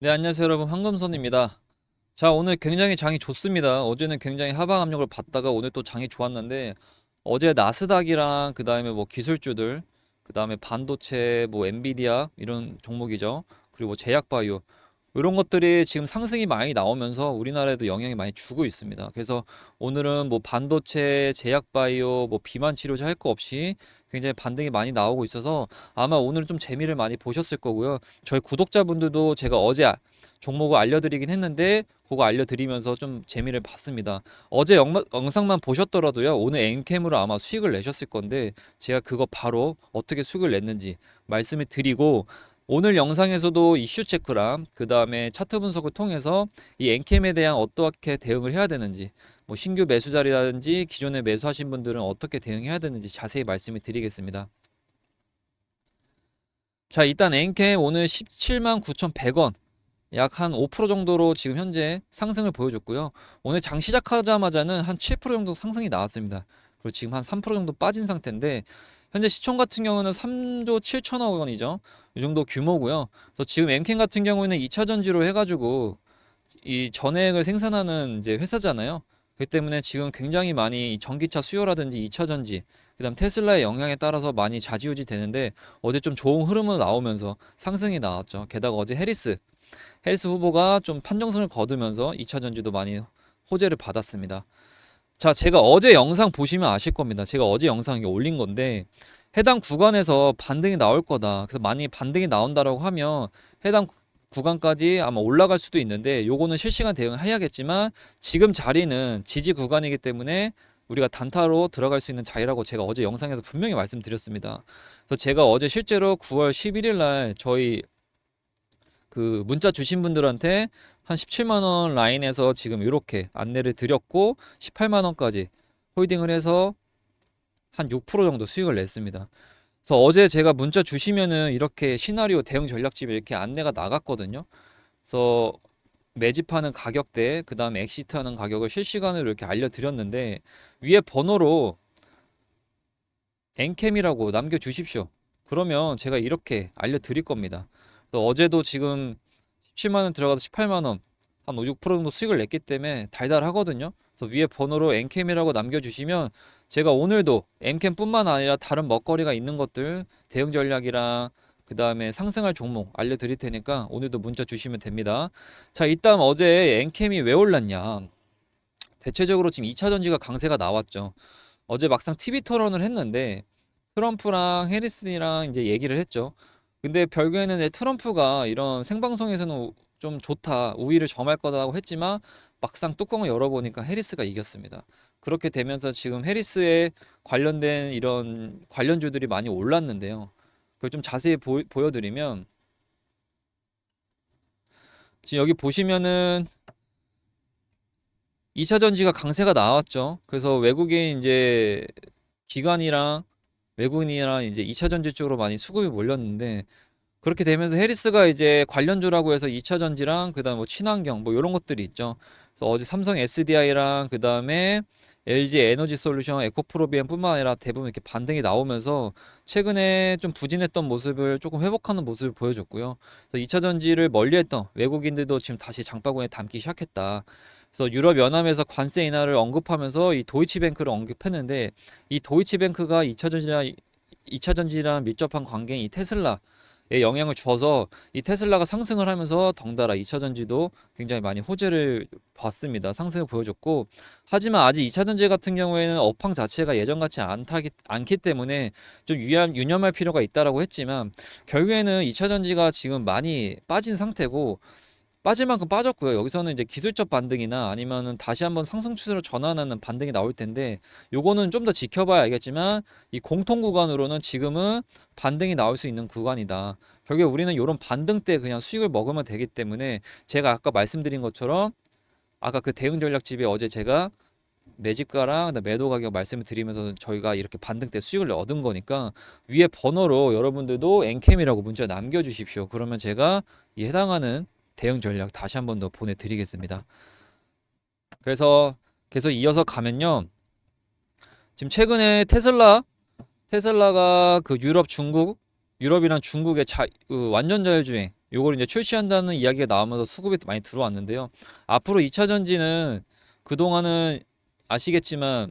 네, 안녕하세요, 여러분. 황금손입니다. 자, 오늘 굉장히 장이 좋습니다. 어제는 굉장히 하방 압력을 받다가 오늘 또 장이 좋았는데 어제 나스닥이랑 그 다음에 뭐 기술주들, 그 다음에 반도체, 뭐 엔비디아 이런 종목이죠. 그리고 뭐 제약바이오 이런 것들이 지금 상승이 많이 나오면서 우리나라에도 영향이 많이 주고 있습니다. 그래서 오늘은 뭐 반도체, 제약바이오, 뭐 비만 치료제 할 거 없이 굉장히 반등이 많이 나오고 있어서 아마 오늘은 좀 재미를 많이 보셨을 거고요. 저희 구독자분들도 제가 어제 아- 종목을 알려드리긴 했는데 그거 알려드리면서 좀 재미를 봤습니다. 어제 영, 영상만 보셨더라도요. 오늘 엔캠으로 아마 수익을 내셨을 건데 제가 그거 바로 어떻게 수익을 냈는지 말씀을 드리고 오늘 영상에서도 이슈 체크랑 그 다음에 차트 분석을 통해서 이 엔캠에 대한 어떻게 대응을 해야 되는지 뭐 신규 매수 자리라든지 기존에 매수하신 분들은 어떻게 대응해야 되는지 자세히 말씀을 드리겠습니다. 자, 일단 엔캠 오늘 17만 9,100원 약 한 5% 정도로 지금 현재 상승을 보여줬고요. 오늘 장 시작하자마자는 한 7% 정도 상승이 나왔습니다. 그리고 지금 한 3% 정도 빠진 상태인데 현재 시총 같은 경우는 3조 7천억 원이죠. 이 정도 규모고요. 그래서 지금 엠캠 같은 경우에는 2차 전지로 해가지고 이 전액을 생산하는 이제 회사잖아요. 그렇기 때문에 지금 굉장히 많이 이 전기차 수요라든지 2차 전지, 그다음 테슬라의 영향에 따라서 많이 좌지우지 되는데 어제 좀 좋은 흐름으로 나오면서 상승이 나왔죠. 게다가 어제 해리스, 해리스 후보가 좀 판정승을 거두면서 2차 전지도 많이 호재를 받았습니다. 자, 제가 어제 영상 보시면 아실 겁니다. 제가 어제 영상 이 올린 건데 해당 구간에서 반등이 나올 거다. 그래서 만약에 반등이 나온다라고 하면 해당 구- 구간까지 아마 올라갈 수도 있는데 요거는 실시간 대응을 해야겠지만 지금 자리는 지지 구간이기 때문에 우리가 단타로 들어갈 수 있는 자리라고 제가 어제 영상에서 분명히 말씀드렸습니다. 그래서 제가 어제 실제로 9월 11일 날 저희 그 문자 주신 분들한테 한 17만 원 라인에서 지금 이렇게 안내를 드렸고 18만 원까지 홀딩을 해서 한 6% 정도 수익을 냈습니다. 그래서 어제 제가 문자 주시면은 이렇게 시나리오 대응 전략집에 이렇게 안내가 나갔거든요. 그래서 매집하는 가격대, 그 다음에 엑시트하는 가격을 실시간으로 이렇게 알려드렸는데 위에 번호로 엔캠이라고 남겨주십시오. 그러면 제가 이렇게 알려드릴 겁니다. 그래서 어제도 지금 17만 원 들어가서 18만 원, 한 5, 6% 정도 수익을 냈기 때문에 달달하거든요. 그래서 위에 번호로 엔캠이라고 남겨주시면 제가 오늘도 엔캠뿐만 아니라 다른 먹거리가 있는 것들 대응 전략이랑 그 다음에 상승할 종목 알려드릴 테니까 오늘도 문자 주시면 됩니다. 자, 일단 어제 엔캠이 왜 올랐냐? 대체적으로 지금 2차 전지가 강세가 나왔죠. 어제 막상 TV 토론을 했는데 트럼프랑 해리슨이랑 이제 얘기를 했죠. 근데 이제 트럼프가 이런 생방송에서는 우- 좀 좋다, 우위를 점할 거다라고 했지만 막상 뚜껑을 열어보니까 해리스가 이겼습니다. 그렇게 되면서 지금 해리스에 관련된 이런 관련주들이 많이 올랐는데요. 그걸 좀 자세히 보, 보여드리면 지금 여기 보시면은 2차 전지가 강세가 나왔죠. 그래서 외국인 이제 기관이랑 외국인이랑 이제 2차 전지 쪽으로 많이 수급이 몰렸는데 그렇게 되면서 해리스가 이제 관련주라고 해서 2차 전지랑 그다음 뭐 친환경 뭐 이런 것들이 있죠. 그래서 어제 삼성 SDI랑 그다음에 LG 에너지 솔루션, 에코프로비움뿐만 아니라 대부분 이렇게 반등이 나오면서 최근에 좀 부진했던 모습을 조금 회복하는 모습을 보여줬고요. 그래서 2차 전지를 멀리했던 외국인들도 지금 다시 장바구니에 담기 시작했다. 그래서 유럽 연합에서 관세 인하를 언급하면서 이 도이치뱅크를 언급했는데 이 도이치뱅크가 2차 전지랑 2차 전지랑 밀접한 관계인 이 테슬라에 영향을 줘서 이 테슬라가 상승을 하면서 덩달아 2차 전지도 굉장히 많이 호재를 봤습니다. 상승을 보여줬고 하지만 아직 2차 전지 같은 경우에는 업황 자체가 예전 같지 않다기, 않기 때문에 좀 유념, 유념할 필요가 있다라고 했지만 결국에는 2차 전지가 지금 많이 빠진 상태고 빠질 만큼 빠졌고요. 여기서는 이제 기술적 반등이나 아니면은 다시 한번 상승 추세로 전환하는 반등이 나올 텐데 요거는 좀 더 지켜봐야 알겠지만 이 공통 구간으로는 지금은 반등이 나올 수 있는 구간이다. 결국에 우리는 이런 반등 때 그냥 수익을 먹으면 되기 때문에 제가 아까 말씀드린 것처럼 아까 그 대응 전략 집에 어제 제가 매집가랑 매도 가격 말씀을 드리면서 저희가 이렇게 반등 때 수익을 얻은 거니까 위에 번호로 여러분들도 엔캠이라고 문자 남겨주십시오. 그러면 제가 이 해당하는 대응 전략 다시 한 번 더 보내드리겠습니다. 그래서 계속 이어서 가면요. 지금 최근에 테슬라 테슬라가 그 유럽 중국 유럽이랑 중국의 자, 그 완전 자율주행 요걸 이제 출시한다는 이야기가 나오면서 수급이 많이 들어왔는데요. 앞으로 2차 전지는 그동안은 아시겠지만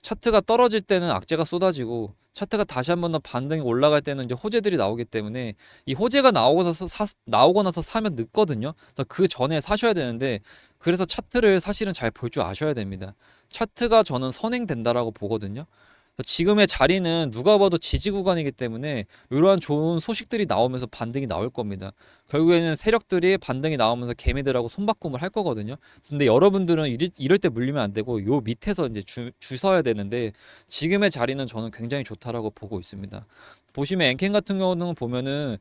차트가 떨어질 때는 악재가 쏟아지고 차트가 다시 한 번 더 반등이 올라갈 때는 이제 호재들이 나오기 때문에 이 호재가 나오고 나서 사, 나오고 나서 사면 늦거든요. 그래서 그 전에 사셔야 되는데 그래서 차트를 사실은 잘 볼 줄 아셔야 됩니다. 차트가 저는 선행된다라고 보거든요. 지금의 자리는 누가 봐도 지지 구간이기 때문에 이러한 좋은 소식들이 나오면서 반등이 나올 겁니다. 결국에는 세력들이 반등이 나오면서 개미들하고 손바꿈을 할 거거든요. 근데 여러분들은 이럴, 이럴 때 물리면 안 되고 요 밑에서 이제 주, 주 서야 되는데 지금의 자리는 저는 굉장히 좋다라고 보고 있습니다. 보시면 엔캔 같은 경우는 보면은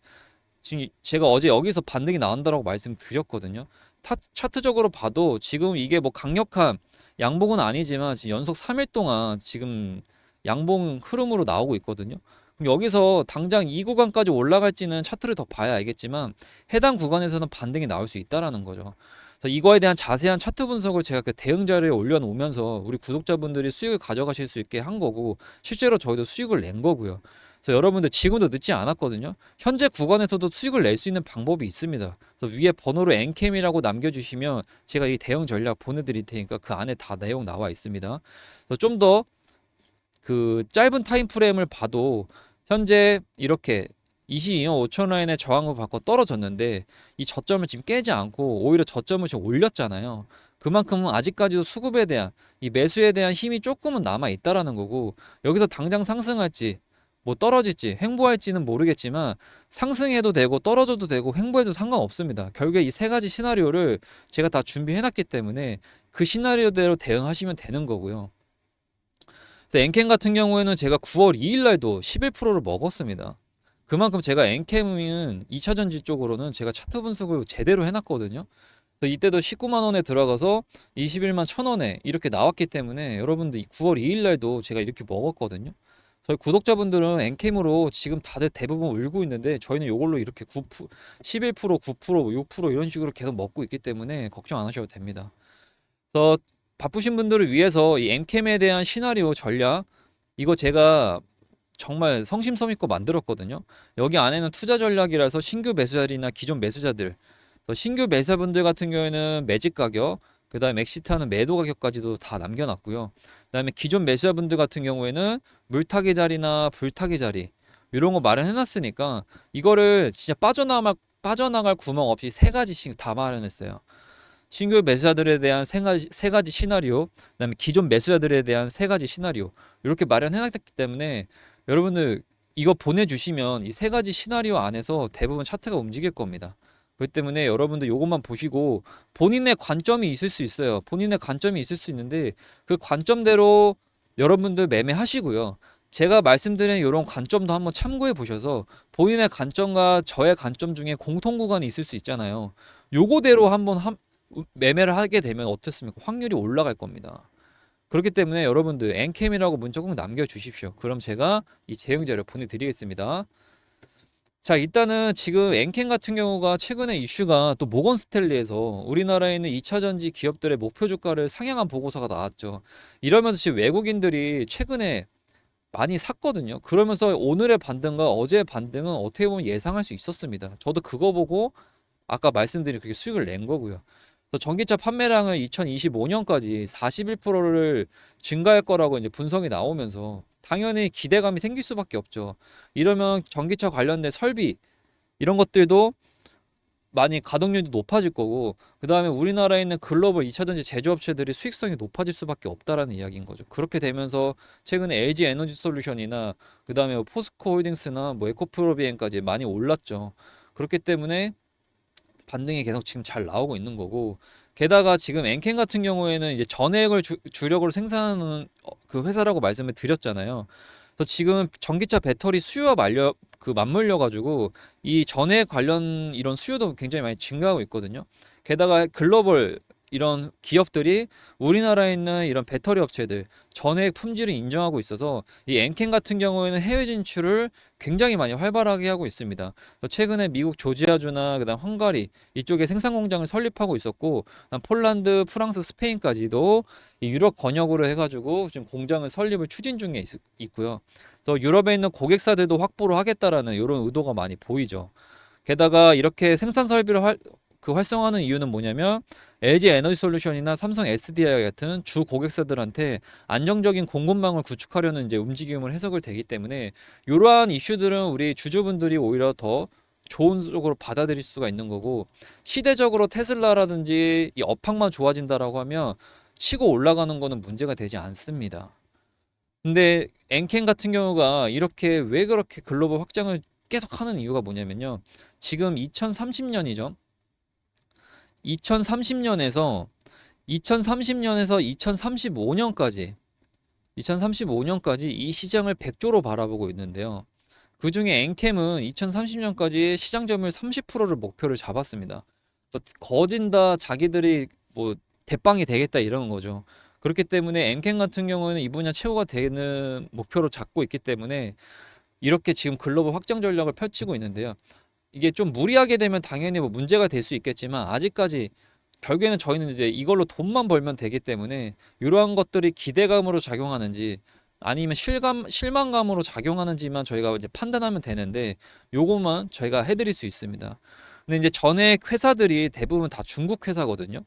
지금 제가 어제 여기서 반등이 나온다라고 말씀드렸거든요. 타, 차트적으로 봐도 지금 이게 뭐 강력한 양봉은 아니지만 지금 연속 3일 동안 지금 양봉 흐름으로 나오고 있거든요. 그럼 여기서 당장 이 구간까지 올라갈지는 차트를 더 봐야 알겠지만 해당 구간에서는 반등이 나올 수 있다라는 거죠. 그래서 이거에 대한 자세한 차트 분석을 제가 그 대응 자료에 올려놓으면서 우리 구독자분들이 수익을 가져가실 수 있게 한 거고 실제로 저희도 수익을 낸 거고요. 그래서 여러분들 지금도 늦지 않았거든요. 현재 구간에서도 수익을 낼 수 있는 방법이 있습니다. 그래서 위에 번호로 엔캠이라고 남겨주시면 제가 이 대응 전략 보내드릴 테니까 그 안에 다 내용 나와 있습니다. 좀 더 그 짧은 타임 프레임을 봐도 현재 이렇게 22만 5천 라인의 저항을 받고 떨어졌는데 이 저점을 지금 깨지 않고 오히려 저점을 지금 올렸잖아요. 그만큼은 아직까지도 수급에 대한 이 매수에 대한 힘이 조금은 남아 있다라는 거고 여기서 당장 상승할지 뭐 떨어질지 횡보할지는 모르겠지만 상승해도 되고 떨어져도 되고 횡보해도 상관없습니다. 결국에 이 세 가지 시나리오를 제가 다 준비해 놨기 때문에 그 시나리오대로 대응하시면 되는 거고요. 엔캠 같은 경우에는 제가 9월 2일 날도 11%를 먹었습니다. 그만큼 제가 엔캠은 2차 전지 쪽으로는 제가 차트 분석을 제대로 해놨거든요. 이때도 19만 원에 들어가서 21만 1천 원에 이렇게 나왔기 때문에 여러분들 9월 2일 날도 제가 이렇게 먹었거든요. 저희 구독자분들은 엔캠으로 지금 다들 대부분 울고 있는데 저희는 이걸로 이렇게 9% 11% 9% 6% 이런 식으로 계속 먹고 있기 때문에 걱정 안 하셔도 됩니다. 그래서 바쁘신 분들을 위해서 이 엠캠에 대한 시나리오 전략 이거 제가 정말 성심성 있고 만들었거든요. 여기 안에는 투자 전략이라서 신규 매수자들이나 기존 매수자들, 신규 매수자분들 같은 경우에는 매직 가격, 그다음에 엑시트하는 매도 가격까지도 다 남겨놨고요. 그다음에 기존 매수자분들 같은 경우에는 물타기 자리나 불타기 자리 이런 거 마련해놨으니까 이거를 진짜 빠져나갈 빠져나갈 구멍 없이 세 가지씩 다 마련했어요. 신규 매수자들에 대한 세 가지, 세 가지 시나리오, 그다음에 기존 매수자들에 대한 세 가지 시나리오 이렇게 마련해놨기 때문에 여러분들 이거 보내주시면 이 세 가지 시나리오 안에서 대부분 차트가 움직일 겁니다. 그렇기 때문에 여러분들 이것만 보시고 본인의 관점이 있을 수 있어요. 본인의 관점이 있을 수 있는데 그 관점대로 여러분들 매매하시고요. 제가 말씀드린 이런 관점도 한번 참고해 보셔서 본인의 관점과 저의 관점 중에 공통 구간이 있을 수 있잖아요. 요거대로 한번 한, 매매를 하게 되면 어떻습니까? 확률이 올라갈 겁니다. 그렇기 때문에 여러분들 엔캠이라고 문자 꼭 남겨주십시오. 그럼 제가 이 재형자를 보내드리겠습니다. 자 일단은 지금 엔캠 같은 경우가 최근에 이슈가 또 모건 스탠리에서 우리나라에 있는 2차 전지 기업들의 목표 주가를 상향한 보고서가 나왔죠. 이러면서 지금 외국인들이 최근에 많이 샀거든요. 그러면서 오늘의 반등과 어제의 반등은 어떻게 보면 예상할 수 있었습니다. 저도 그거 보고 아까 말씀드린 그렇게 수익을 낸 거고요. 전기차 판매량을 2025년까지 41%를 증가할 거라고 이제 분석이 나오면서 당연히 기대감이 생길 수밖에 없죠. 이러면 전기차 관련된 설비 이런 것들도 많이 가동률이 높아질 거고 그 다음에 우리나라에 있는 글로벌 2차전지 제조업체들이 수익성이 높아질 수밖에 없다라는 이야기인 거죠. 그렇게 되면서 최근에 LG 에너지 솔루션이나 그 다음에 뭐 포스코 홀딩스나 뭐 에코프로비엔까지 많이 올랐죠. 그렇기 때문에 반등이 계속 지금 잘 나오고 있는 거고 게다가 지금 엔캔 같은 경우에는 이제 전액을 주, 주력으로 생산하는 어, 그 회사라고 말씀을 드렸잖아요. 그래서 지금 전기차 배터리 수요와 말려 그 맞물려 가지고 이 전액 관련 이런 수요도 굉장히 많이 증가하고 있거든요. 게다가 글로벌 이런 기업들이 우리나라에 있는 이런 배터리 업체들 전액 품질을 인정하고 있어서 이 엔캔 같은 경우에는 해외 진출을 굉장히 많이 활발하게 하고 있습니다. 최근에 미국 조지아주나 그다음 헝가리 이쪽에 생산 공장을 설립하고 있었고 폴란드, 프랑스, 스페인까지도 유럽 권역으로 해가지고 지금 공장을 설립을 추진 중에 있, 고요 그래서 유럽에 있는 고객사들도 확보를 하겠다라는 이런 의도가 많이 보이죠. 게다가 이렇게 생산 설비를 활, 그 활성화하는 이유는 뭐냐면 LG 에너지 솔루션이나 삼성 SDI 같은 주 고객사들한테 안정적인 공급망을 구축하려는 이제 움직임을 해석을 되기 때문에 이러한 이슈들은 우리 주주분들이 오히려 더 좋은 쪽으로 받아들일 수가 있는 거고 시대적으로 테슬라라든지 이 업황만 좋아진다라고 하면 치고 올라가는 거는 문제가 되지 않습니다. 근데 엔캔 같은 경우가 이렇게 왜 그렇게 글로벌 확장을 계속 하는 이유가 뭐냐면요. 지금 2030년이죠. 2030년에서 2030년에서 2035년까지 2035년까지 이 시장을 100조로 바라보고 있는데요. 그 중에 엔캠은 2030년까지 시장 점유율 30%를 목표를 잡았습니다. 거진다 자기들이 뭐 대빵이 되겠다 이러는 거죠. 그렇기 때문에 엔캠 같은 경우는 이 분야 최고가 되는 목표로 잡고 있기 때문에 이렇게 지금 글로벌 확장 전략을 펼치고 있는데요. 이게 좀 무리하게 되면 당연히 뭐 문제가 될 수 있겠지만 아직까지 결국에는 저희는 이제 이걸로 돈만 벌면 되기 때문에 이러한 것들이 기대감으로 작용하는지 아니면 실감 실망감으로 작용하는지만 저희가 이제 판단하면 되는데 요것만 저희가 해드릴 수 있습니다. 근데 이제 전액 회사들이 대부분 다 중국 회사거든요.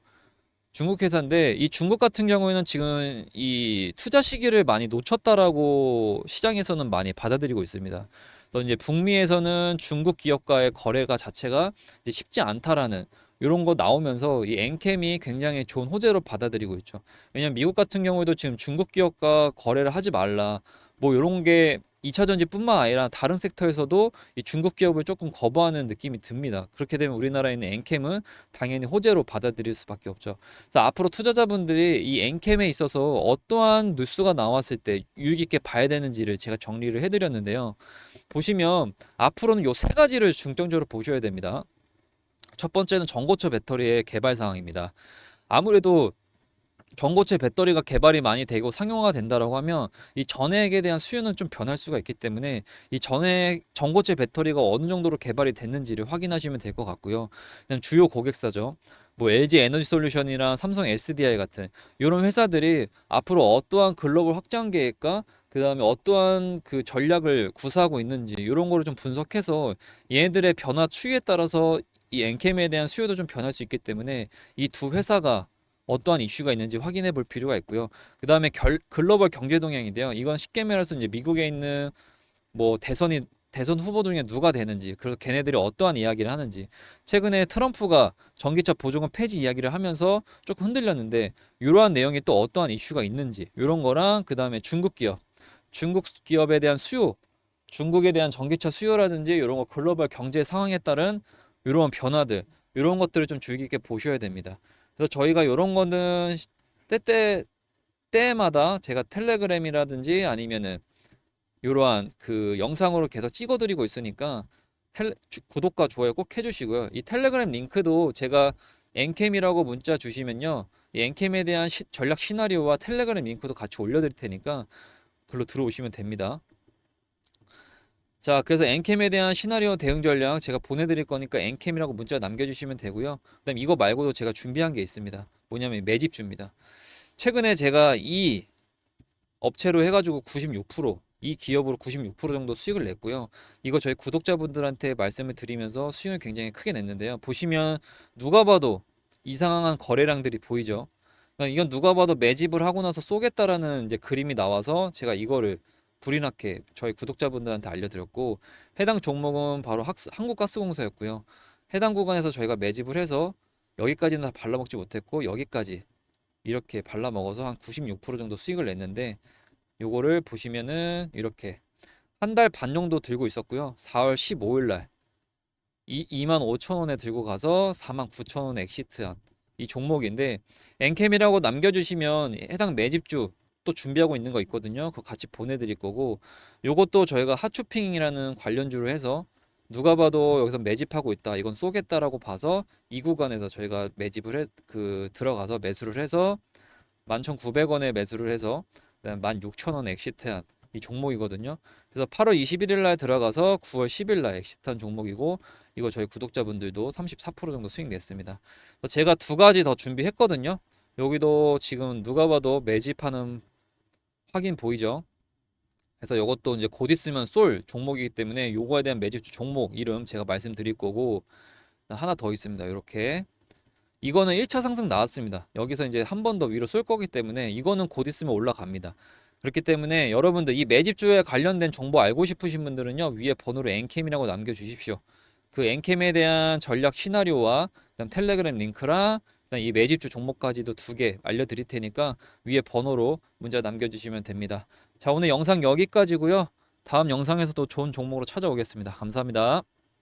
중국 회사인데 이 중국 같은 경우에는 지금 이 투자 시기를 많이 놓쳤다라고 시장에서는 많이 받아들이고 있습니다. 그래서 이제 북미에서는 중국 기업과의 거래가 자체가 쉽지 않다라는 이런 거 나오면서 이 엔캠이 굉장히 좋은 호재로 받아들이고 있죠. 왜냐면 미국 같은 경우에도 지금 중국 기업과 거래를 하지 말라. 뭐 이런 게 2차 전지뿐만 아니라 다른 섹터에서도 이 중국 기업을 조금 거부하는 느낌이 듭니다. 그렇게 되면 우리나라에 있는 엔캠은 당연히 호재로 받아들일 수밖에 없죠. 그래서 앞으로 투자자분들이 이 엔캠에 있어서 어떠한 뉴스가 나왔을 때 유익 있게 봐야 되는지를 제가 정리를 해드렸는데요. 보시면 앞으로는 요 세 가지를 중점적으로 보셔야 됩니다. 첫 번째는 전고체 배터리의 개발 상황입니다. 아무래도 전고체 배터리가 개발이 많이 되고 상용화가 된다라고 하면 이 전액에 대한 수요는 좀 변할 수가 있기 때문에 이 전액 전고체 배터리가 어느 정도로 개발이 됐는지를 확인하시면 될 것 같고요. 그냥 주요 고객사죠. 뭐 LG 에너지 솔루션이랑 삼성 SDI 같은 이런 회사들이 앞으로 어떠한 글로벌 확장 계획과 그 다음에 어떠한 그 전략을 구사하고 있는지 이런 거를 좀 분석해서 얘네들의 변화 추이에 따라서 이 엔캠에 대한 수요도 좀 변할 수 있기 때문에 이 두 회사가 어떠한 이슈가 있는지 확인해 볼 필요가 있고요. 그 다음에 글로벌 경제 동향인데요. 이건 쉽게 말해서 이제 미국에 있는 뭐 대선이 대선 후보 중에 누가 되는지 그래서 걔네들이 어떠한 이야기를 하는지 최근에 트럼프가 전기차 보조금 폐지 이야기를 하면서 조금 흔들렸는데 이러한 내용이 또 어떠한 이슈가 있는지 이런 거랑 그 다음에 중국 기업 중국 기업에 대한 수요 중국에 대한 전기차 수요라든지 이런 거 글로벌 경제 상황에 따른 이런 변화들 이런 것들을 좀 주의 깊게 보셔야 됩니다. 그래서 저희가 이런 거는 때때 때마다 제가 텔레그램이라든지 아니면은 이러한 그 영상으로 계속 찍어드리고 있으니까 텔레, 주, 구독과 좋아요 꼭 해주시고요. 이 텔레그램 링크도 제가 엔캠이라고 문자 주시면요. 이 엔캠에 대한 시, 전략 시나리오와 텔레그램 링크도 같이 올려드릴 테니까 글로 들어오시면 됩니다. 자, 그래서 엔캠에 대한 시나리오 대응 전략 제가 보내드릴 거니까 엔캠이라고 문자 남겨주시면 되고요. 그다음 이거 말고도 제가 준비한 게 있습니다. 뭐냐면 매집주입니다. 최근에 제가 이 업체로 해가지고 96%이 기업으로 96% 정도 수익을 냈고요. 이거 저희 구독자분들한테 말씀을 드리면서 수익을 굉장히 크게 냈는데요. 보시면 누가 봐도 이상한 거래량들이 보이죠. 그러니까 이건 누가 봐도 매집을 하고 나서 쏘겠다라는 이제 그림이 나와서 제가 이거를 불이 나게 저희 구독자분들한테 알려드렸고 해당 종목은 바로 학스, 한국가스공사였고요. 해당 구간에서 저희가 매집을 해서 여기까지는 다 발라먹지 못했고 여기까지 이렇게 발라먹어서 한 96% 정도 수익을 냈는데 요거를 보시면은 이렇게 한 달 반 정도 들고 있었고요. 4월 15일 날 2만 5천 원에 들고 가서 4만 9천 원 엑시트한 이 종목인데 엔캠이라고 남겨주시면 해당 매집주 또 준비하고 있는 거 있거든요. 그거 같이 보내드릴 거고 요것도 저희가 하추핑이라는 관련주로 해서 누가 봐도 여기서 매집하고 있다. 이건 쏘겠다라고 봐서 이 구간에서 저희가 매집을 해, 그 들어가서 매수를 해서 11,900원에 매수를 해서 그다음 16,000원 엑시트한 이 종목이거든요. 그래서 8월 21일 날 들어가서 9월 10일 날 엑시트한 종목이고 이거 저희 구독자분들도 34% 정도 수익 냈습니다. 제가 두 가지 더 준비했거든요. 여기도 지금 누가 봐도 매집하는 확인 보이죠? 그래서 이것도 이제 곧 있으면 쏠 종목이기 때문에 요거에 대한 매집주 종목 이름 제가 말씀드릴 거고 하나 더 있습니다. 이렇게 이거는 1차 상승 나왔습니다. 여기서 이제 한 번 더 위로 쏠 거기 때문에 이거는 곧 있으면 올라갑니다. 그렇기 때문에 여러분들 이 매집주에 관련된 정보 알고 싶으신 분들은요 위에 번호로 엔캠이라고 남겨주십시오. 그 엔캠에 대한 전략 시나리오와 그다음 텔레그램 링크랑 그다음 이 매집주 종목까지도 두 개 알려드릴 테니까 위에 번호로 문자 남겨주시면 됩니다. 자 오늘 영상 여기까지고요. 다음 영상에서도 좋은 종목으로 찾아오겠습니다. 감사합니다.